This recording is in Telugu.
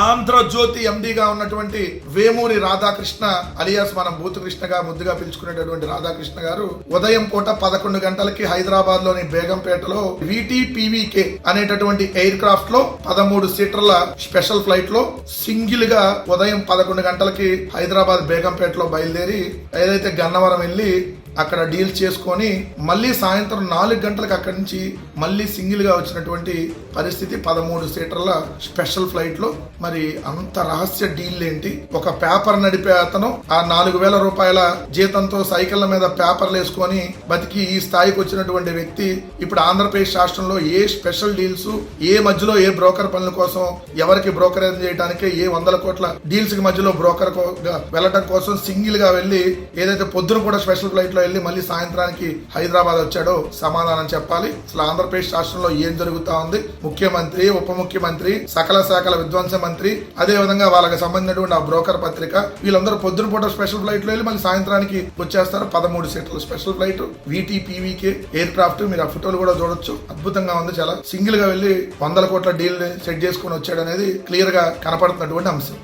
ఆంధ్రజ్యోతి ఎండిగా ఉన్నటువంటి వేమూరి రాధాకృష్ణ అలియాస్ మనం భూతకృష్ణగా ముద్దుగా పిలుచుకునేటటువంటి రాధాకృష్ణ గారు ఉదయం పూట పదకొండు గంటలకి హైదరాబాద్లోని బేగంపేటలో విటిపివికే అనేటటువంటి ఎయిర్ క్రాఫ్ట్లో పదమూడు సీటర్ల స్పెషల్ ఫ్లైట్లో సింగిల్గా ఉదయం పదకొండు గంటలకి హైదరాబాద్ బేగంపేటలో బయలుదేరి ఏదైతే గన్నవరం వెళ్ళి అక్కడ డీల్ చేసుకొని మళ్ళీ సాయంత్రం నాలుగు గంటలకు అక్కడి నుంచి మళ్ళీ సింగిల్గా వచ్చినటువంటి పరిస్థితి పదమూడు సీటర్ల స్పెషల్ ఫ్లైట్లో. మరి అంత రహస్య డీల్ ఏంటి? ఒక పేపర్ నడిపే అతను ఆ నాలుగు వేల రూపాయల జీతంతో సైకిళ్ళ మీద పేపర్లు వేసుకొని బతికి ఈ స్థాయికి వచ్చినటువంటి వ్యక్తి ఇప్పుడు ఆంధ్రప్రదేశ్ రాష్ట్రంలో ఏ స్పెషల్ డీల్స్ ఏ మధ్యలో ఏ బ్రోకర్ పనుల కోసం ఎవరికి బ్రోకరేజ్ చేయడానికి ఏ వందల కోట్ల డీల్స్కి మధ్యలో బ్రోకర్ వెళ్ళటం కోసం సింగిల్గా వెళ్ళి ఏదైతే పొద్దున కూడా స్పెషల్ ఫ్లైట్లో వెళ్ళి మళ్ళీ సాయంత్రానికి హైదరాబాద్ వచ్చాడో సమాధానం చెప్పాలి. అసలు ఆంధ్రప్రదేశ్ రాష్ట్రంలో ఏం జరుగుతా ఉంది? ముఖ్యమంత్రి ఉప ముఖ్యమంత్రి సకల శాఖల విధ్వంస మంత్రి అదే విధంగా వాళ్ళకి సంబంధించినటువంటి ఆ బ్రోకర్ పత్రిక వీళ్ళందరూ పొద్దున పూట స్పెషల్ ఫ్లైట్లో వెళ్ళి మళ్ళీ సాయంత్రానికి వచ్చేస్తారు. పదమూడు సీట్ల special flight. VTPVK aircraft మీరు ఆ ఫోటోలు కూడా చూడొచ్చు. అద్భుతంగా ఉంది. చాలా సింగిల్గా వెళ్ళి వందల కోట్ల డీల్ సెట్ చేసుకుని వచ్చాడు అనేది క్లియర్గా కనపడుతున్నటువంటి అంశం.